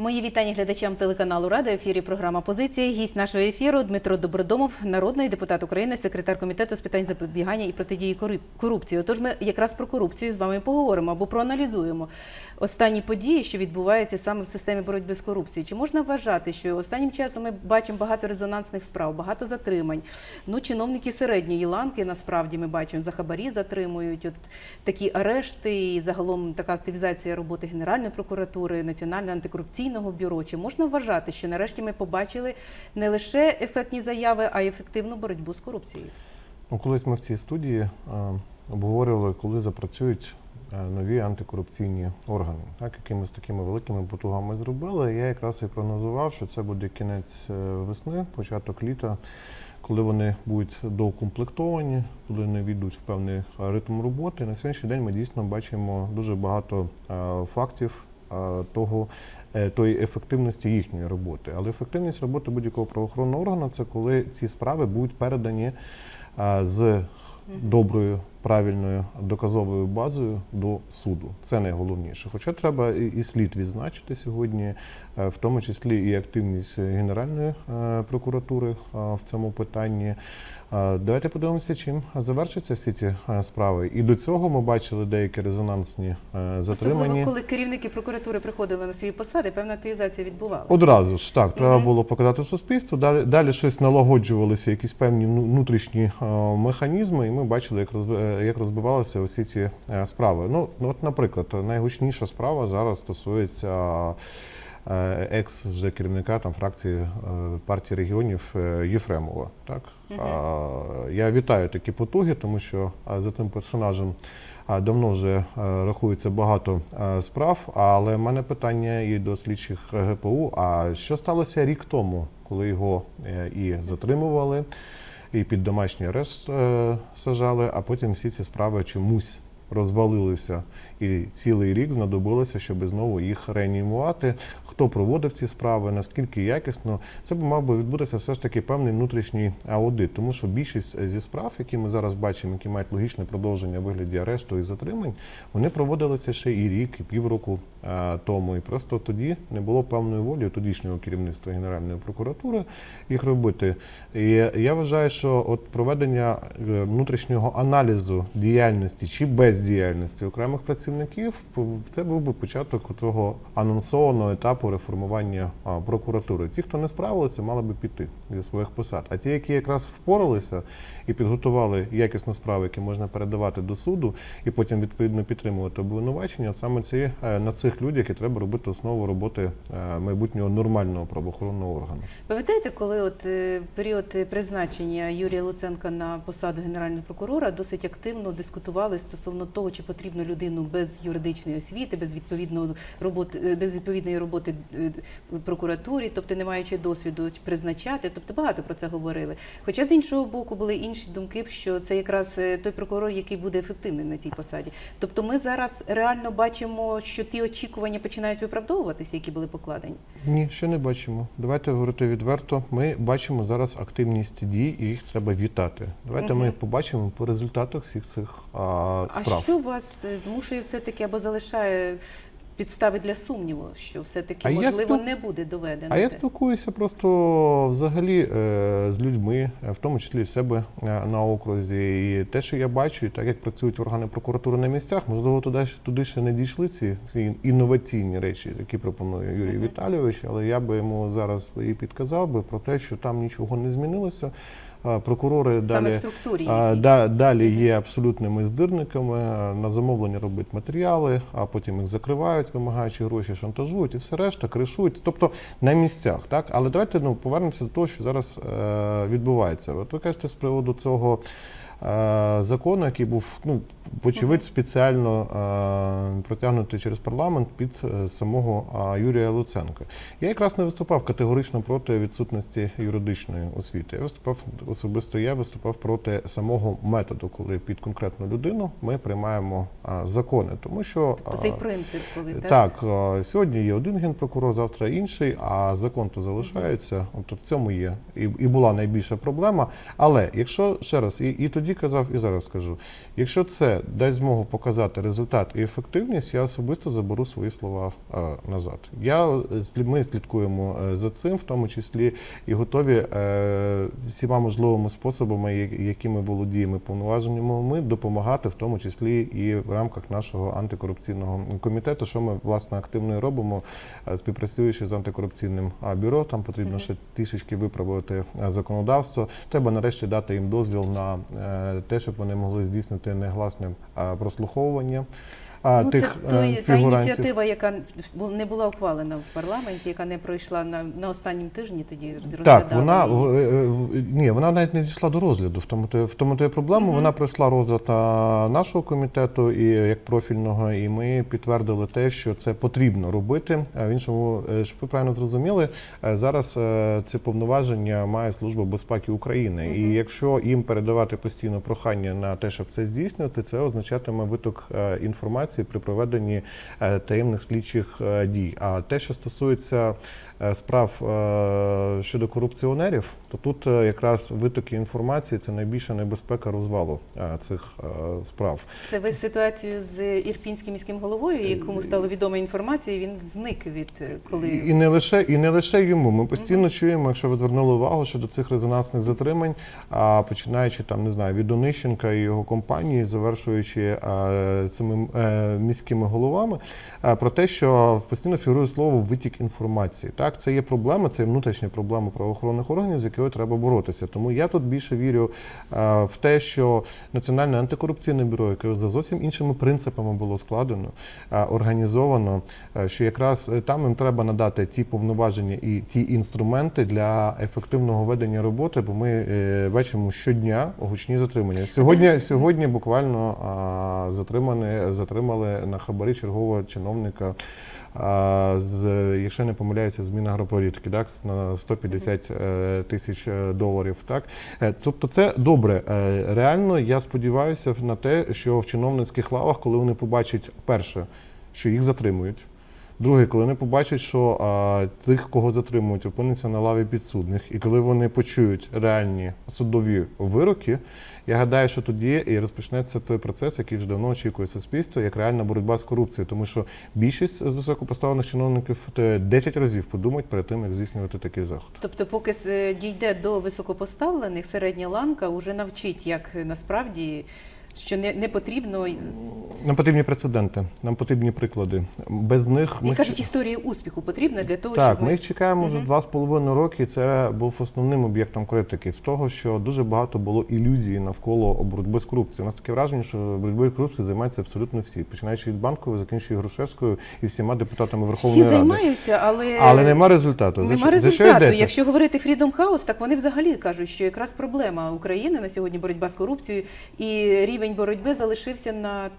Мої вітання глядачам телеканалу Рада. Ефірі програма Позиції. Гість нашого ефіру Дмитро Добродомов, народний депутат України, секретар комітету з питань запобігання і протидії кору- корупції. Отож, ми якраз про корупцію з вами поговоримо або проаналізуємо останні події, що відбуваються саме в системі боротьби з корупцією. Чи можна вважати, що останнім часом ми бачимо багато резонансних справ, багато затримань? Ну, чиновники середньої ланки насправді ми бачимо за хабарі затримують. От такі арешти і загалом така активізація роботи Генеральної прокуратури, Національного антикорупційного бюро. Чи можна вважати, що нарешті ми побачили не лише ефектні заяви, а й ефективну боротьбу з корупцією? Ну, колись ми в цій студії е, обговорювали, коли запрацюють нові антикорупційні органи, так, які ми з такими великими потугами зробили. Я якраз і прогнозував, що це буде кінець е, весни, початок літа, коли вони будуть доукомплектовані, коли вони війдуть в певний е, ритм роботи. На сьогоднішній день ми дійсно бачимо дуже багато е, фактів е, того. е, Тої ефективності їхньої роботи, але ефективність роботи будь-якого правоохоронного органу це коли ці справи будуть передані з доброю, правильною доказовою базою до суду. Це найголовніше. Хоча треба і слід відзначити сьогодні, е, в тому числі і активність Генеральної е, прокуратури е, в цьому питанні. Давайте подивимося, чим завершаться всі ці справи. І до цього ми бачили деякі резонансні затримані. Особливо, коли керівники прокуратури приходили на свої посади, певна активізація відбувалася. Одразу ж так, треба Мгм. було показати суспільству. Далі, далі щось налагоджувалися, якісь певні внутрішні механізми, і ми бачили, як е, як розбивалися усі ці е, справи. Ну, ну, от, наприклад, найгучніша справа зараз стосується е, екс вже керівника там фракції е, партії регіонів Єфремова. Так. А, я вітаю такі потуги, тому що за тим персонажем давно вже рахується багато справ. Але в мене питання і до слідчих ГПУ. А що сталося рік тому, коли його і затримували, і під домашній арешт е, сажали, а потім всі ці справи чомусь розвалилися, і цілий рік знадобилося, щоб знову їх реанімувати. Хто проводив ці справи, наскільки якісно, це б мав би відбутися все ж таки певний внутрішній аудит, тому що більшість зі справ, які ми зараз бачимо, які мають логічне продовження вигляді арешту і затримань, вони проводилися ще і рік, і півроку е, тому. І просто тоді не було певної волі тодішнього керівництва Генеральної прокуратури їх робити. І я вважаю, що от проведення е, внутрішнього аналізу діяльності чи бездіяльності окремих працівників це був би початок того анонсованого етапу реформування прокуратури. Ті, хто не справилися, мали би піти зі своїх посад. А ті, які якраз впоралися і підготували якісні справи, які можна передавати до суду, і потім відповідно підтримувати обвинувачення, саме ці е, на цих людях і треба робити основу роботи е, майбутнього нормального правоохоронного органу. Пам'ятаєте, коли от е, в період призначення Юрія Луценка на посаду генерального прокурора досить активно дискутували стосовно того, чи потрібно людину без юридичної освіти, без відповідного роботи, е, без відповідної роботи е, в прокуратурі, тобто не маючи досвіду призначати. Тобто багато про це говорили. Хоча з іншого боку були інші думки, що це якраз е, той прокурор, який буде ефективним на цій посаді. Тобто, ми зараз реально бачимо, що ті очікування починають виправдовуватися, які були покладені. Ні, ще не бачимо. Давайте говорити відверто. Ми бачимо зараз активність дій, і їх треба вітати. Давайте Мгм. ми побачимо по результатах всіх цих а, А що вас е, змушує все-таки або залишає підстави для сумніву, що все-таки можливо спіл- не буде доведено? А я спілкуюся просто взагалі е, з людьми, в тому числі в себе е, на окрузі. І те, що я бачу, і так як працюють органи прокуратури на місцях, можливо, туди, туди ще не дійшли ці, ці інноваційні речі, які пропонує Юрій Мгм. Віталійович. Але я би йому зараз і підказав би про те, що там нічого не змінилося. Прокурори Саме далі в структурі да, далі є абсолютними здирниками, на замовлення робить матеріали, а потім їх закривають, вимагаючи гроші, шантажують і все решта, кришують. Тобто на місцях. Так? Але давайте ну, повернемося до того, що зараз е, відбувається. От ви кажете з приводу цього. Закону, який був ну вочевидь спеціально протягнутий через парламент під е, самого Юрія Луценка. Я якраз не виступав категорично проти відсутності юридичної освіти. Я виступав особисто. Я виступав проти самого методу, коли під конкретну людину ми приймаємо закони, тому що Тобто цей принцип, коли так? так сьогодні є один генпрокурор, завтра інший, а закон то залишається. Тобто в цьому є і, і була найбільша проблема. Але якщо ще раз, і, і тоді тоді казав і зараз скажу. Якщо це дасть змогу показати результат і ефективність, я особисто заберу свої слова назад. Я е, ми слідкуємо е, за цим, в тому числі і готові е, всіма можливими способами, якими володіємо повноваженнями, ми допомагати, в тому числі і в рамках нашого антикорупційного комітету, що ми власне активно і робимо, співпрацюючи з антикорупційним бюро. Там потрібно ще трішечки виправити законодавство. Треба нарешті дати їм дозвіл на те, щоб вони могли здійснити негласне е, прослуховування. А, ну, тих це е, той, та ініціатива, яка не була ухвалена в парламенті, яка не пройшла на, на останнім тижні. Тоді Так, вона її. в- е, ні, вона навіть не дійшла до розгляду. В тому то в тому то і проблема. Вона пройшла розгляд нашого комітету і як профільного, і ми підтвердили те, що це потрібно робити. А В іншому, е, щоб ви правильно зрозуміли, е, зараз е, це повноваження має служба безпеки України. І якщо їм передавати постійно прохання на те, щоб це здійснювати, це означатиме виток е, інформації при проведенні е, таємних слідчих е, дій. А те, що стосується е, справ щодо корупціонерів, то тут е, якраз витоки інформації це найбільша небезпека розвалу е, цих е, справ. Це ви ситуацію з ірпінським міським головою, якому стало відома інформація, він зник від коли І, не лише і не лише йому. Ми постійно чуємо, якщо ви звернули увагу щодо цих резонансних затримань, а починаючи там не знаю від Онищенка і його компанії, завершуючи а, цими міськими головами, а, про те, що постійно фігурує слово витік інформації. Так, це є проблема, це є внутрішня проблема правоохоронних органів, з якою треба боротися. Тому я тут більше вірю е, в те, що Національне антикорупційне бюро, яке за зовсім іншими принципами було складено, е, організовано, е, що якраз там їм треба надати ті повноваження і ті інструменти для ефективного ведення роботи, бо ми бачимо щодня гучні затримання. Сьогодні, сьогодні буквально а, затримане, затримали на хабарі чергового чиновника. З, якщо не помиляюся, з Мінагрополітики, так, на 150 е, тисяч е, доларів. Так? Е, Тобто це добре. Реально, я сподіваюся на те, що в чиновницьких лавах, коли вони побачать перше, що їх затримують. Друге, коли вони побачать, що а, тих, кого затримують, опиниться на лаві підсудних, і коли вони почують реальні судові вироки, я гадаю, що тоді і розпочнеться той процес, який вже давно очікує суспільство, як реальна боротьба з корупцією. Тому що більшість з високопоставлених чиновників те 10 разів подумають перед тим, як здійснювати такий заход. Тобто, поки с- дійде до високопоставлених, середня ланка вже навчить, як насправді що не, не потрібно. Нам потрібні прецеденти, нам потрібні приклади. Без них І ми кажуть, історії успіху потрібна для того, Так, щоб ми їх чекаємо вже два з половиною роки. і Це був основним об'єктом критики з того, що дуже багато було ілюзій навколо боротьби з корупцією. У нас таке враження, що боротьбою з корупцією займаються абсолютно всі, починаючи від банкової, закінчуючи Грушевською і всіма депутатами Верховної всі Ради. займаються, але Але нема результату. За Нема що- за що результату. Якщо говорити Freedom House, так вони взагалі кажуть, що якраз проблема України на сьогодні боротьба з корупцією, і рівень боротьби залишився на.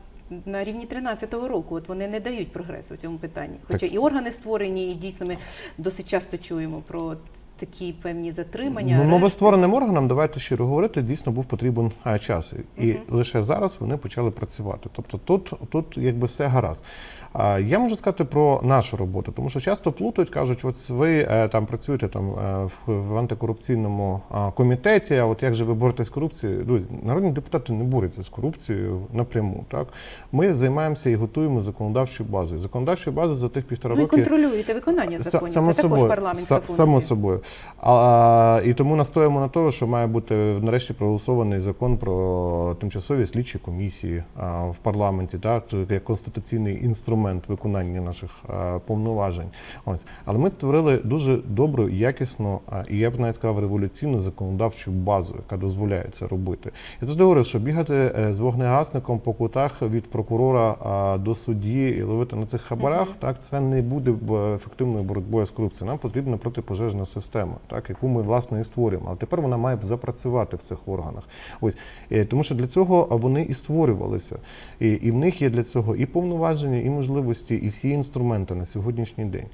На рівні 13-го року, от вони не дають прогресу в цьому питанні. Хоча і органи створені, і дійсно ми досить часто чуємо про такі певні затримання. Ну, новоствореним органам, давайте щиро говорити, дійсно був потрібен а, час. І лише зараз вони почали працювати. Тобто тут, тут якби все гаразд. А, я можу сказати про нашу роботу, тому що часто плутають, кажуть, от ви е, там працюєте там е, в, антикорупційному комітеті, а от як же ви боретесь з корупцією? Друзі, народні депутати не борються з корупцією напряму. Так? Ми займаємося і готуємо законодавчу базу. Законодавчу базу за тих півтора Ви роки. контролюєте виконання законів. Само Це також собою. парламентська функція. Само собою. А, і тому настоїмо на тому, що має бути нарешті проголосований закон про тимчасові слідчі комісії а, в парламенті, так, як конституційний інструмент виконання наших а, повноважень. Ось. Але ми створили дуже добру, якісну а, і я б навіть сказав революційну законодавчу базу, яка дозволяє це робити. Я завжди говорю, що бігати е, з вогнегасником по кутах від прокурора а, до судді і ловити на цих хабарах, так це не буде ефективною боротьбою з корупцією. Нам потрібна протипожежна система, так яку ми власне і створюємо. Але тепер вона має запрацювати в цих органах. Ось Е, тому, що для цього вони і створювалися, і, і в них є для цього і повноваження, і можливості, і всі інструменти на сьогоднішній день.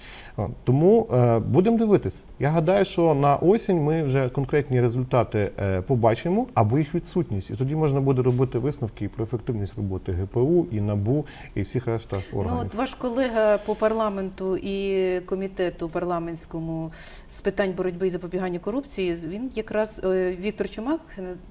Тому е, будемо дивитись. Я гадаю, що на осінь ми вже конкретні результати е, побачимо або їх відсутність, і тоді можна буде робити висновки і про ефективність роботи ГПУ, і НАБУ, і всіх решта Ну, органів. от ваш колега по парламенту і комітету парламентському з питань питань боротьби і запобігання корупції, він якраз е, Віктор Чумак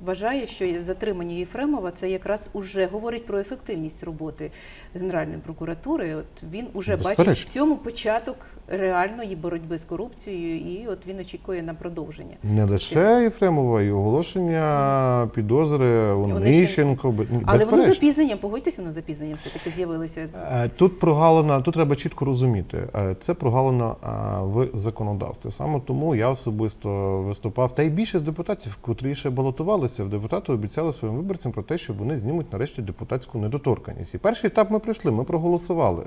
вважає, що затримання Єфремова це якраз уже говорить про ефективність роботи Генеральної прокуратури. От він уже бачить в цьому початок реальної боротьби з корупцією, і от він очікує на продовження. Не лише Єфремова, і оголошення підозри Онищенко. Але воно безперечно. запізненням, погодьтесь, воно запізненням все таки з'явилося. Е, Тут прогалина, тут треба чітко розуміти. е, Це прогалина в законодавстві. Саме тому я особисто виступав. Та й більшість депутатів, котрі ще балотувалися в депутати, обіцяли своїм виборцям про те, що вони знімуть нарешті депутатську недоторканність. І перший етап ми пройшли. Ми проголосували е,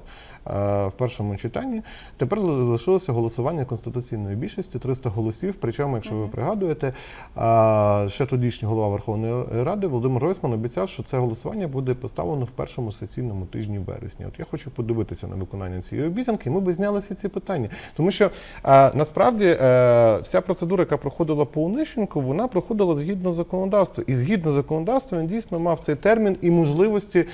в першому читанні. Тепер лишилося голосування конституційної більшості 300 голосів. Причому, якщо ви пригадуєте, е, ще тодішній голова Верховної Ради Володимир Гройсман обіцяв, що це голосування буде поставлено в першому сесійному тижні вересня. От я хочу подивитися на виконання цієї обіцянки. Ми би зняли всі ці питання, тому що е, насправді вся процедура, яка проходила по Онищенку, вона проходила згідно законодавства. І згідно законодавства він дійсно мав цей термін і можливості е,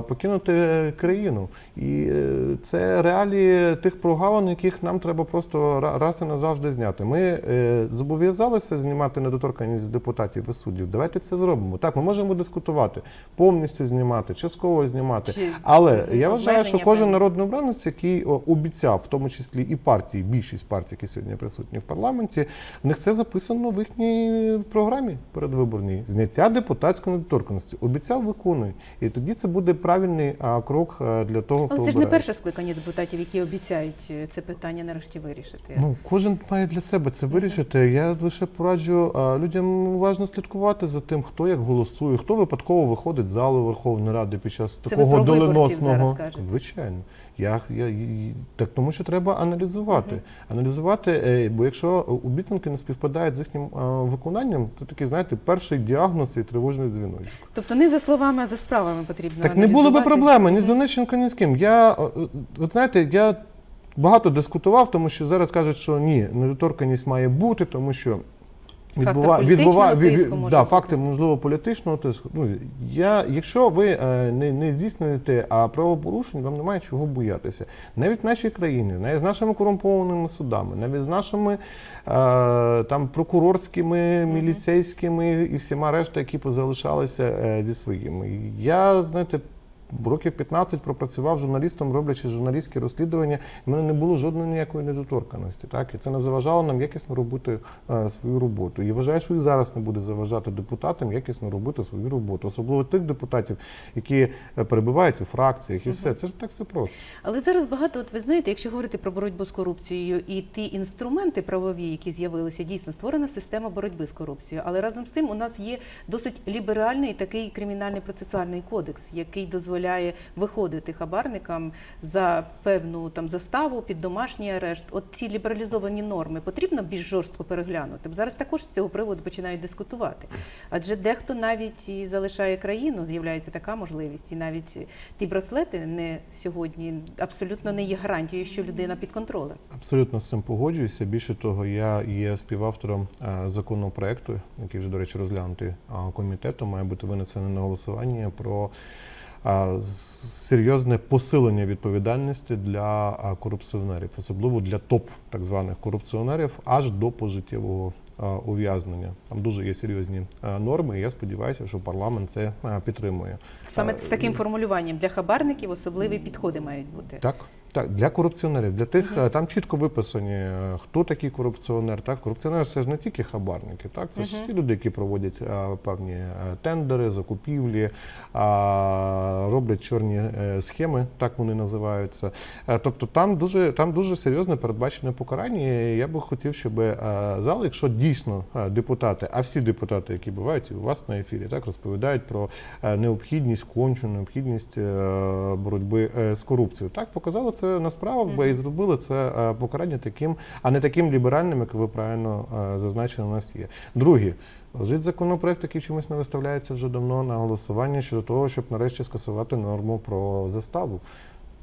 покинути країну. І е, це реалії тих прогалин, яких нам треба просто ра- раз і назавжди зняти. Ми е, зобов'язалися знімати недоторканність з депутатів і суддів. Давайте це зробимо. Так, ми можемо дискутувати, повністю знімати, частково знімати. Чи Але я вважаю, що кожен народний обранець, який обіцяв, в тому числі і партії, більшість партій, які сьогодні присутні в парламенті, в них це записано в їхній програмі передвиборній. Зняття депутатської недоторканності. Обіцяв, виконуй. І тоді це буде правильний крок для того, хто Але це ж не перше скликання депутатів, які обіцяють е, це питання нарешті вирішити. Ну, кожен має для себе це вирішити. Я лише пораджу а, людям уважно слідкувати за тим, хто як голосує, хто випадково виходить з залу Верховної Ради під час Це ви такого про виборців зараз доленосного. кажете? Звичайно. Я, я, так тому що треба аналізувати. Аналізувати, е, бо якщо обіцянки не співпадають з їхнім виконанням, це такий, знаєте, перший діагноз і тривожний дзвіночок. Тобто не за словами, а за справами потрібно Так не було би проблеми ні з Онищенко, ні з ким. Я, е, от знаєте, я багато дискутував, тому що зараз кажуть, що ні, недоторканність має бути, тому що Фактор політичного тиску може да, бути. факти можливо політичного тиску. Ну я, якщо ви е, не, не здійснюєте а правопорушень, вам немає чого боятися. Навіть в нашій країні, навіть з нашими корумпованими судами, навіть з нашими е, там прокурорськими, міліцейськими і всіма решта, які позалишалися е, зі своїми. Я знаєте. Років 15 пропрацював журналістом, роблячи журналістські розслідування. в мене не було жодної ніякої недоторканості. Так і це не заважало нам якісно робити е, свою роботу. І вважаю, що і зараз не буде заважати депутатам якісно робити свою роботу, особливо тих депутатів, які е, перебувають у фракціях, і все це ж так все просто. Але зараз багато, от ви знаєте, якщо говорити про боротьбу з корупцією і ті інструменти правові, які з'явилися, дійсно створена система боротьби з корупцією. Але разом з тим у нас є досить ліберальний такий кримінальний процесуальний кодекс, який дозволяє виходити хабарникам за певну там заставу під домашній арешт. От ці лібералізовані норми потрібно більш жорстко переглянути. Зараз також з цього приводу починають дискутувати. Адже дехто навіть і залишає країну, з'являється така можливість, і навіть ті браслети не сьогодні абсолютно не є гарантією, що людина під контролем. Абсолютно з цим погоджуюся. Більше того, я є співавтором е, законопроекту, який вже, до речі, розглянутий а, комітетом, має бути винесений на голосування про серйозне посилення відповідальності для корупціонерів, особливо для топ так званих корупціонерів, аж до пожиттєвого ув'язнення. Там дуже є серйозні норми, і я сподіваюся, що парламент це підтримує. Саме з таким формулюванням для хабарників особливі підходи мають бути. Так, так, для корупціонерів, для тих е, там чітко виписані, е, хто такий корупціонер. Так, корупціонер це ж не тільки хабарники, так це ж всі люди, які проводять е, певні тендери, закупівлі, а, роблять чорні схеми, так вони називаються. Е, Тобто там дуже там дуже серйозне передбачене покарання. І Я би хотів, щоб е, зал, якщо дійсно депутати, а всі депутати, які бувають і у вас на ефірі, так розповідають про необхідність кончу, необхідність боротьби з корупцією. Так показали це насправді і зробили це е, покарання таким, а не таким ліберальним, як ви правильно е, зазначили, у нас є. Друге. Лежить законопроект, який чомусь не виставляється вже давно на голосування щодо того, щоб нарешті скасувати норму про заставу.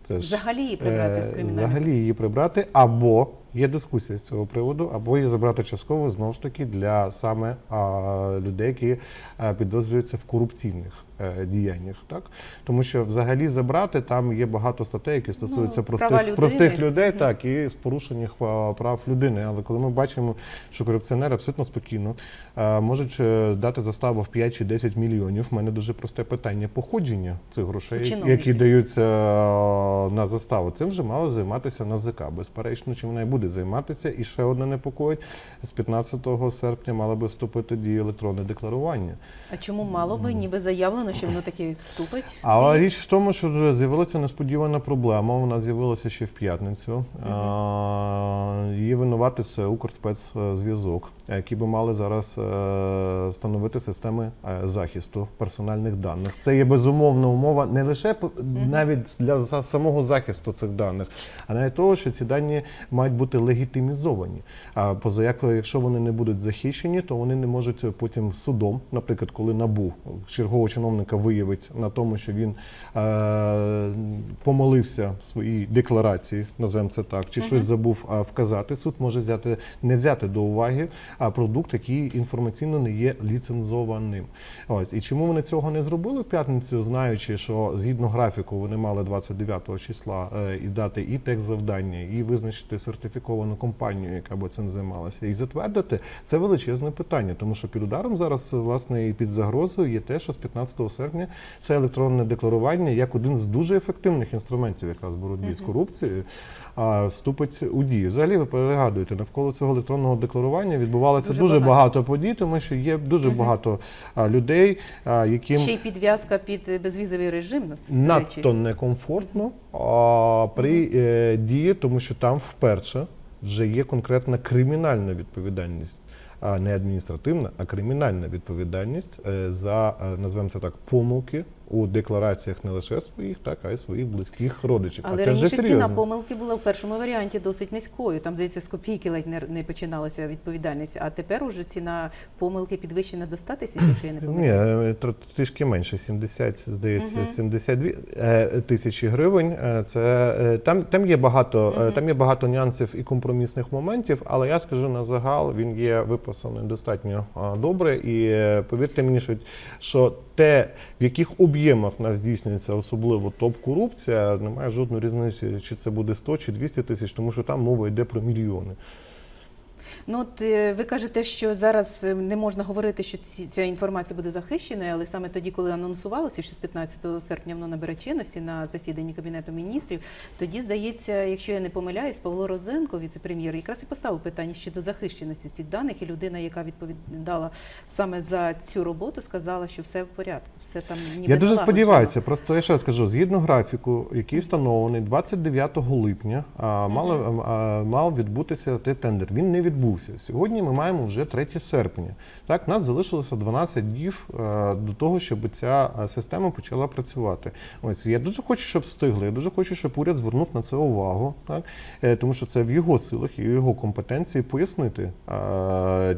Це ж, Взагалі її прибрати з е, кримінального. Взагалі її прибрати, або є дискусія з цього приводу, або її забрати частково знову ж таки для саме а, людей, які а, підозрюються в корупційних е, діяннях. Так тому що взагалі забрати там є багато статей, які стосуються Ну, простих, простих людей, так і з порушенням а, прав людини. Але коли ми бачимо, що корупціонери абсолютно спокійно а, можуть е, дати заставу в 5 чи 10 мільйонів, в мене дуже просте питання походження цих грошей, У які даються е, на заставу. Цим вже мало займатися НАЗК. Безперечно, чим вона і буде займатися. І ще одне непокоїть. З 15 серпня мало би вступити дію електронне декларування. А чому мало би, ніби заявлено, що воно таки вступить? в А дію? річ в тому, що з'явилася несподівана проблема. Вона з'явилася ще в п'ятницю. Її винувати це Укрспецзв'язок, які би мали зараз е, встановити системи е, захисту персональних даних. Це є безумовна умова не лише навіть для самого захисту цих даних, а навіть того, що ці дані мають бути легітимізовані. А поза як, якщо вони не будуть захищені, то вони не можуть потім судом, наприклад, коли набу чергового чиновника виявить на тому, що він е, помолився в своїй декларації, назвемо це так, чи щось забув е, вказати. Суд може взяти не взяти до уваги а продукт, який інформаційно не є ліцензованим. Ось і чому вони цього не зробили в п'ятницю, знаючи, що згідно графіку вони мали 29 числа е, і дати і текст завдання, і визначити сертифіковану компанію, яка би цим займалася, і затвердити це величезне питання, тому що під ударом зараз власне і під загрозою є те, що з 15 серпня це електронне декларування як один з дуже ефективних інструментів якраз боротьби з корупцією. Вступить у дію. Взагалі, ви перегадуєте, навколо цього електронного декларування відбувалося Дуже дуже, багато. багато. подій, тому що є дуже багато людей, яким Ще й підв'язка під безвізовий режим. ну, надто некомфортно при е, дії, тому що там вперше вже є конкретна кримінальна відповідальність. А не адміністративна, а кримінальна відповідальність е, за е, називаємо це так помилки у деклараціях не лише своїх, так а й своїх близьких родичів. Але а це вже раніше ціна помилки була в першому варіанті досить низькою. Там, здається, з копійки ледь не, не починалася відповідальність. А тепер уже ціна помилки підвищена до 100 тисяч, якщо я не Ні, помиляюся. е, тр- трішки менше, 70, здається, 72 е, тисячі гривень. Е, Це е, там, там є багато, е, там є багато нюансів і компромісних моментів, але я скажу на загал, він є виписаний достатньо добре. І е, повірте мені, що те, в яких об'ємах нас здійснюється особливо топ-корупція, немає жодної різниці, чи це буде 100 чи 200 тисяч, тому що там мова йде про мільйони. Ну от е, ви кажете, що зараз е, не можна говорити, що ці, ця інформація буде захищеною, але саме тоді, коли анонсувалося, що з 15 серпня воно набере чинності на засіданні кабінету міністрів, тоді здається, якщо я не помиляюсь, Павло Розенко, віце-прем'єр, якраз і поставив питання щодо захищеності цих даних, і людина, яка відповідала саме за цю роботу, сказала, що все в порядку, все там ніби Я дуже сподіваюся. Просто я ще раз кажу, згідно графіку, який встановлений 29 липня, а, мало, а, мав відбутися той тендер. Він не відбувся. Сьогодні ми маємо вже 3 серпня. Так, нас залишилося 12 днів е, до того, щоб ця е, система почала працювати. Ось я дуже хочу, щоб встигли. Я дуже хочу, щоб уряд звернув на це увагу, так Е, тому що це в його силах і в його компетенції пояснити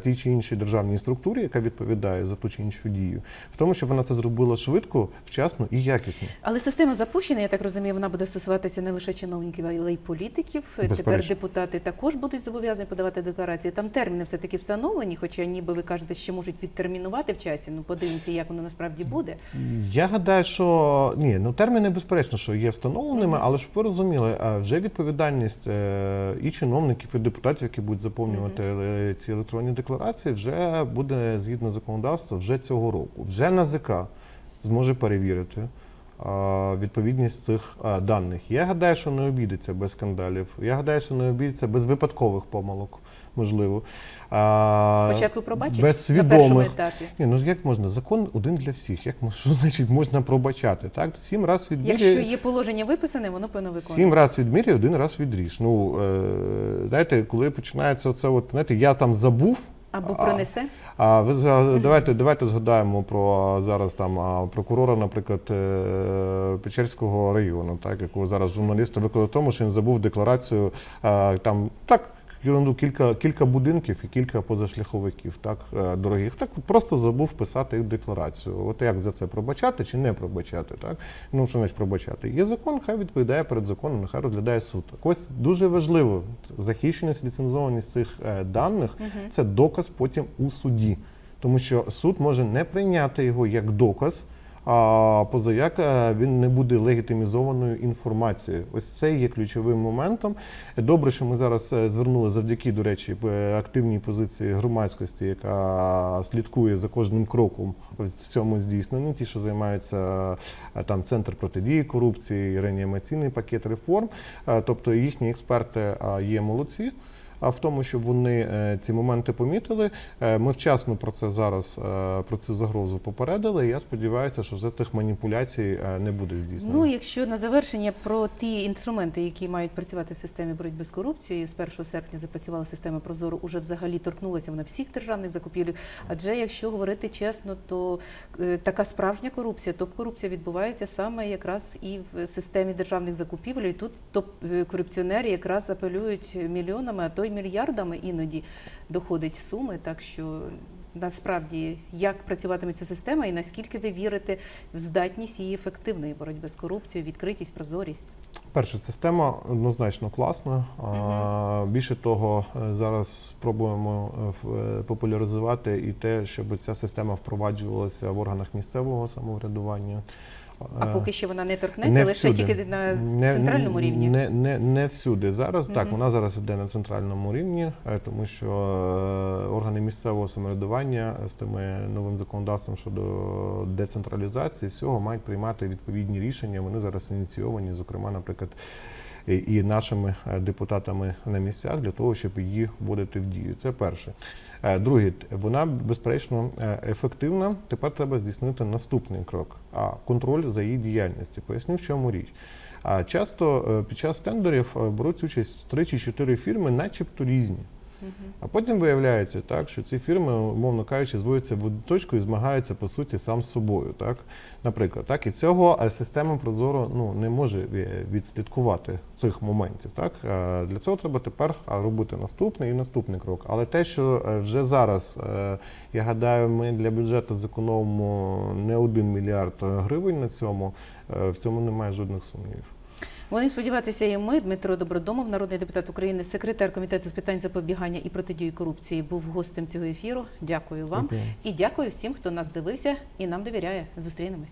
тій чи іншій державній структурі, яка відповідає за ту чи іншу дію, в тому, щоб вона це зробила швидко, вчасно і якісно. Але система запущена, я так розумію, вона буде стосуватися не лише чиновників, але й політиків. Тепер депутати також будуть зобов'язані подавати декларації. Там терміни все таки встановлені, хоча ніби ви кажете, що можуть відтермінувати в часі. Ну подивимося, як воно насправді буде. Я гадаю, що ні, ну терміни безперечно, що є встановленими, але щоб ви розуміли, а вже відповідальність е, і чиновників, і депутатів, які будуть заповнювати е, ці електронні декларації, вже буде згідно законодавства вже цього року. Вже НАЗК зможе перевірити. Відповідність цих даних. Я гадаю, що не обійдеться без скандалів. Я гадаю, що не обійдеться без випадкових помилок, можливо. А, Спочатку пробачать без на першому етапі. Ні, ну як можна? Закон один для всіх. Як що значить можна пробачати? Так, сім раз Якщо є положення виписане, воно повинно Сім раз відміряє, один раз відріж. Ну е, знаєте, коли починається оце, от знаєте, я там забув. Або а- А ви давайте, давайте згадаємо про зараз там прокурора, наприклад, е, Печерського району, так якого зараз журналісти виклали в тому, що він забув декларацію там так. Ерунду, кілька, кілька будинків і кілька позашляховиків, так, е, дорогих. Так просто забув писати їх декларацію. От як за це пробачати чи не пробачати? Так? Ну, що значить пробачати? Є закон, хай відповідає перед законом, нехай розглядає суд. Так ось дуже важливо, захищеність, ліцензованість цих е, даних це доказ потім у суді. Тому що суд може не прийняти його як доказ, а позаяк е, він не буде легітимізованою інформацією. Ось це є ключовим моментом. Добре, що ми зараз е, звернули завдяки, до речі, активній позиції громадськості, яка слідкує за кожним кроком в цьому здійсненні. Ті, що займаються е, там центр протидії корупції, реанімаційний пакет реформ. Тобто їхні експерти є молодці. А в тому, щоб вони е, ці моменти помітили, Е, ми вчасно про це зараз е, про цю загрозу попередили. І я сподіваюся, що вже тих маніпуляцій не буде здійснено. Ну, якщо на завершення про ті інструменти, які мають працювати в системі боротьби з корупцією, з 1 серпня запрацювала система Прозоро, уже взагалі торкнулася вона всіх державних закупівель. Адже якщо говорити чесно, то така справжня корупція, топ-корупція відбувається саме якраз і в системі державних закупівель. І тут топ-корупціонери якраз апелюють мільйонами, а то й мільярдами іноді доходить суми. Так що насправді як працюватиме ця система і наскільки ви вірите в здатність її ефективної боротьби з корупцією, відкритість, прозорість? Перша система однозначно класна. А, Більше того, е, зараз спробуємо е, е, популяризувати і те, щоб ця система впроваджувалася в органах місцевого самоврядування. А Е, поки що вона не торкнеться, лише всюди. тільки на Не- центральному рівні. Не, не, не всюди. Зараз так, вона зараз йде на центральному рівні, е, тому що е, органи місцевого самоврядування з тими новим законодавством щодо децентралізації всього мають приймати відповідні рішення. Вони зараз ініційовані, зокрема, наприклад. і- нашими е, депутатами на місцях для того, щоб її вводити в дію. Це перше. Е, Друге, вона безперечно е, ефективна. Тепер треба здійснити наступний крок, а контроль за її діяльністю. Поясню, в чому річ. А часто е, під час тендерів беруть участь 3 чи чотири фірми, начебто різні. А потім виявляється так, що ці фірми, умовно кажучи, зводяться в точку і змагаються по суті сам з собою. Так, наприклад, так і цього система Прозоро ну не може е, відслідкувати цих моментів. Так для цього треба тепер робити наступний і наступний крок. Але те, що е, вже зараз е, я гадаю, ми для бюджету зекономимо не один мільярд гривень на цьому, в цьому немає жодних сумнівів. Будемо сподіватися, і ми, Дмитро Добродомов, народний депутат України, секретар комітету з питань запобігання і протидії корупції, був гостем цього ефіру. Дякую вам Дякую. і дякую всім, хто нас дивився і нам довіряє. Зустрінемось.